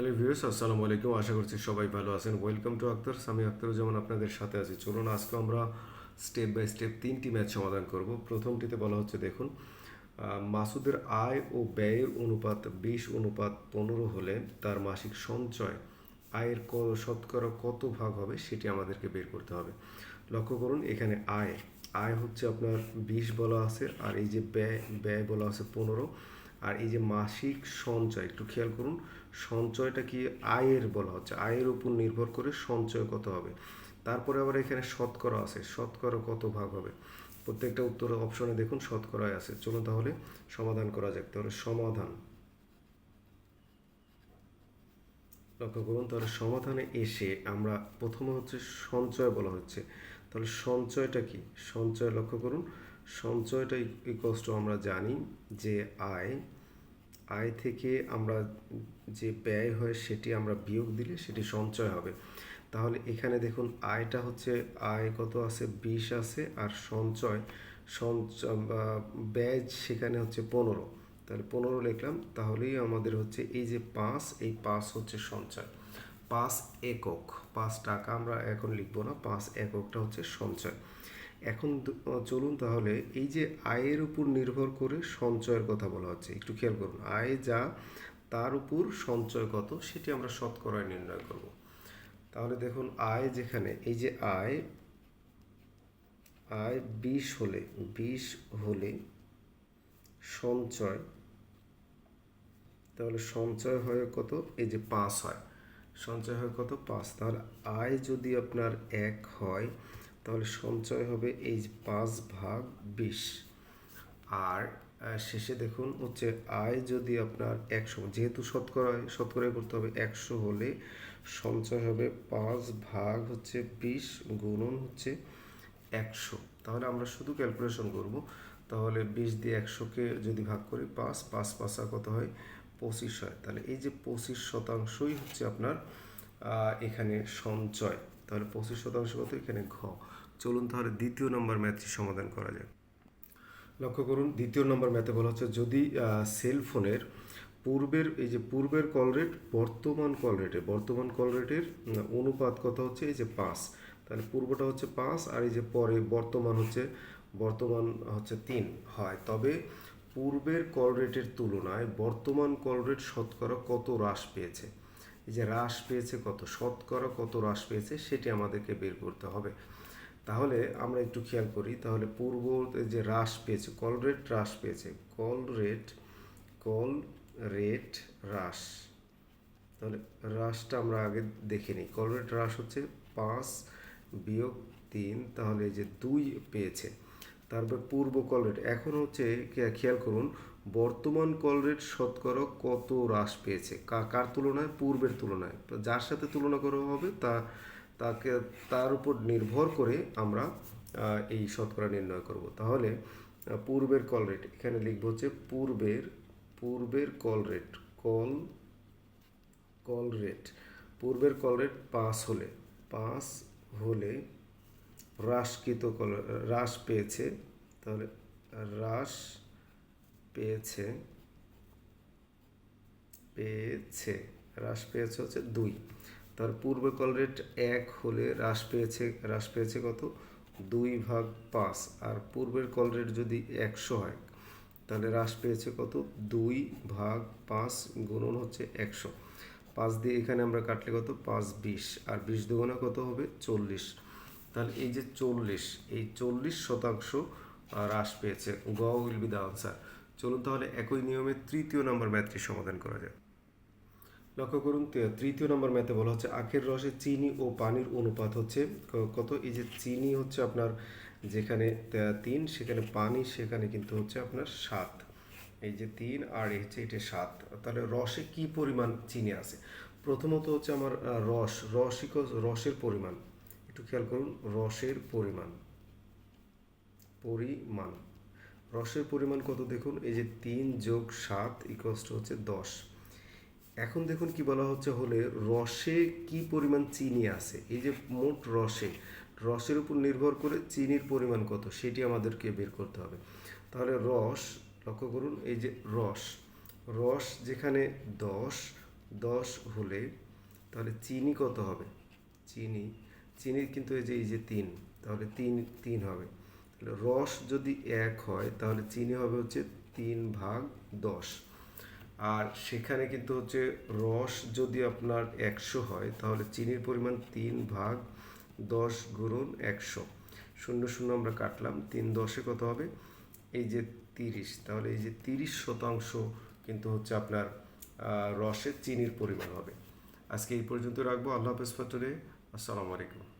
Hello viewers আসসালামু আলাইকুম। আশা করছি সবাই ভালো আছেন। ওয়েলকাম টু আক্তার আমি আক্তারুজ্জামান আপনাদের সাথে আছি। চলুন, আজকে আমরা স্টেপ বাই স্টেপ তিনটি ম্যাচ সমাধান করব। প্রথমটিতে বলা হচ্ছে, দেখুন মাসুদের আয় ও ব্যয়ের অনুপাত বিশ, অনুপাত পনেরো হলে তার মাসিক সঞ্চয় আয়ের ক- শতকরা কত ভাগ হবে সেটি আমাদেরকে বের করতে হবে। লক্ষ্য করুন, এখানে আয় আয় হচ্ছে আপনার বিশ বলা আছে আর এই যে ব্যয় ব্যয় বলা আছে পনেরো। আর এই যে মাসিক সঞ্চয়, একটু খেয়াল করুন, সঞ্চয়টা কি আয়ের বলা হচ্ছে? আয়ের উপর নির্ভর করে সঞ্চয় কত হবে। তারপরে আবার এখানে শতকরা আছে। শতকরা কত ভাগ হবে? প্রত্যেকটা উত্তর অপশনে দেখুন শতকরায় আছে। চলুন তাহলে সমাধান করা যাক। তাহলে সমাধান। লক্ষ্য করুন, তাহলে সমাধানে এসে আমরা প্রথমে হচ্ছে সঞ্চয় বলা হচ্ছে। তাহলে সঞ্চয়টা কি? সঞ্চয় লক্ষ্য করুন। সঞ্চয়টা ইকস্ট আমরা জানি যে আয় আয় থেকে আমরা যে ব্যয় হয় সেটি আমরা বিয়োগ দিলে সেটি সঞ্চয় হবে। তাহলে এখানে দেখুন আয়টা হচ্ছে, আয় কত আছে? বিশ আছে আর সঞ্চয় সঞ্চয় ব্যয় সেখানে হচ্ছে পনেরো। তাহলে পনেরো লিখলাম, তাহলেই আমাদের হচ্ছে এই যে পাঁচ, এই পাঁচ হচ্ছে সঞ্চয়। পাঁচ একক, পাঁচ টাকা আমরা এখন লিখব না, পাঁচ এককটা হচ্ছে সঞ্চয়। এখন চলুন তাহলে, এই যে আয়ের উপর নির্ভর করে সঞ্চয়ের কথা বলা হচ্ছে, একটু খেয়াল করুন, আয় যা, তার উপর সঞ্চয় কত, সেটি আমরা শতকরায় নির্ণয় করব। তাহলে দেখুন, আয় যেখানে, এই যে আয় আয় বিশ হলে বিশ হলে সঞ্চয়, তাহলে সঞ্চয় হয় কত, এই যে পাঁচ হয়, সঞ্চয় হয় কত, পাঁচ, তাহলে আয় যদি আপনার এক হয় তাহলে সঞ্চয় হবে এই পাঁচ ভাগ বিশ। আর শেষে দেখুন হচ্ছে আয় যদি আপনার একশো, যেহেতু শতকরা শতকরায় করতে হবে, একশো হলে সঞ্চয় হবে পাঁচ ভাগ হচ্ছে বিশ গুণন হচ্ছে একশো। তাহলে আমরা শুধু ক্যালকুলেশন করব। তাহলে বিশ দিয়ে একশোকে যদি ভাগ করি পাঁচ পাঁচ পাঁচা কত হয়? পঁচিশ হয়। তাহলে এই যে পঁচিশ শতাংশই হচ্ছে আপনার এখানে সঞ্চয়। তাহলে পঁচিশ শতাংশ কত? এখানে ঘ। চলুন তাহলে দ্বিতীয় নম্বর ম্যাথটি সমাধান করা যাক। লক্ষ্য করুন, দ্বিতীয় নম্বর ম্যাথে বলা হচ্ছে, যদি সেল ফোনের পূর্বের, এই যে পূর্বের কল রেট বর্তমান কল রেটে বর্তমান কল রেটের অনুপাত কত হচ্ছে? এই যে পাঁচ। তাহলে পূর্বটা হচ্ছে পাঁচ আর এই যে পরে বর্তমান হচ্ছে বর্তমান হচ্ছে তিন হয়। তবে পূর্বের কল রেটের তুলনায় বর্তমান কল রেট শতকরা কত হ্রাস পেয়েছে? এই যে হ্রাস পেয়েছে কত? শতকরা কত হ্রাস পেয়েছে? সেটি আমাদেরকে বের করতে হবে। তাহলে আমরা একটু খেয়াল করি, তাহলে পূর্ব যে হ্রাস পেয়েছে, কল রেট হ্রাস পেয়েছে, কল রেট কল রেট হ্রাস। তাহলে হ্রাসটা আমরা আগে দেখে নিই, কল রেট হ্রাস হচ্ছে পাঁচ বিয়োগ তিন, তাহলে যে দুই পেয়েছে, তারপর পূর্ব কল রেট। এখন হচ্ছে খেয়াল করুন, বর্তমান কল রেট শতকরা কত হ্রাস পেয়েছে? কার তুলনায়? পূর্বের তুলনায়। তো যার সাথে তুলনা করা হবে, তা তাকে, তার উপর নির্ভর করে আমরা এই শতকরা নির্ণয় করব। তাহলে পূর্বের কল রেট এখানে লিখব হচ্ছে পূর্বের পূর্বের call rate call call rate পূর্বের কল রেট পাঁচ হলে পাস হলে হ্রাসকৃত কল হ্রাস পেয়েছে, তাহলে হ্রাস পেয়েছে পেয়েছে, হ্রাস পেয়েছে হচ্ছে দুই। তার পূর্বে কল রেট এক হলে হ্রাস পেয়েছে হ্রাস পেয়েছে কত? দুই ভাগ পাঁচ। আর পূর্বের কল রেট যদি একশো হয়, তাহলে হ্রাস পেয়েছে কত? দুই ভাগ পাঁচ গুণন হচ্ছে একশো। পাঁচ দিয়ে এখানে আমরা কাটলে কত? পাঁচ বিশ। আর বিশ দুগুণা কত হবে? চল্লিশ। তাহলে এই যে চল্লিশ, এই চল্লিশ শতাংশ হ্রাস পেয়েছে। গ উইল বি দ্য আনসার চলুন তাহলে একই নিয়মে তৃতীয় নম্বর ম্যাথটি সমাধান করা যায় লক্ষ্য করুন তৃতীয় নম্বর ম্যাথে বলা হচ্ছে, আখের রসে চিনি ও পানির অনুপাত হচ্ছে কত? এই যে চিনি হচ্ছে আপনার যেখানে তিন, সেখানে পানি, সেখানে কিন্তু হচ্ছে আপনার সাত। এই যে তিন আর এই হচ্ছে এটা সাত। তাহলে রসে কি পরিমাণ চিনি আছে? প্রথমত হচ্ছে আমার রস রস equals রসের পরিমাণ। একটু খেয়াল করুন, রসের পরিমাণ। পরিমাণ। রসের পরিমাণ কত দেখুন, এই যে তিন যোগ সাত ইকস্ট হচ্ছে দশ। এখন দেখুন কি বলা হচ্ছে হলে রসে কি পরিমাণ চিনি আছে? এই যে মোট রসে, রসের উপর নির্ভর করে চিনির পরিমাণ কত সেটি আমাদেরকে বের করতে হবে। তাহলে রস, লক্ষ্য করুন, এই যে রস রস যেখানে দশ দশ হলে তাহলে চিনি কত হবে? চিনি, চিনির কিন্তু এই যে এই যে তিন, তাহলে তিন তিন হবে। তাহলে রস যদি এক হয় তাহলে চিনি হবে হচ্ছে তিন ভাগ দশ। আর সেখানে কিন্তু হচ্ছে রস যদি আপনার একশো হয়, তাহলে চিনির পরিমাণ তিন ভাগ দশ গুণন একশো। শূন্য শূন্য আমরা কাটলাম, তিন দশে কত হবে? এই যে তিরিশ। তাহলে এই যে তিরিশ শতাংশ কিন্তু হচ্ছে আপনার রসের চিনির পরিমাণ হবে। আজকে এই পর্যন্ত রাখব। আল্লাহ হাফেজ ফাতুরে আসসালামু আলাইকুম।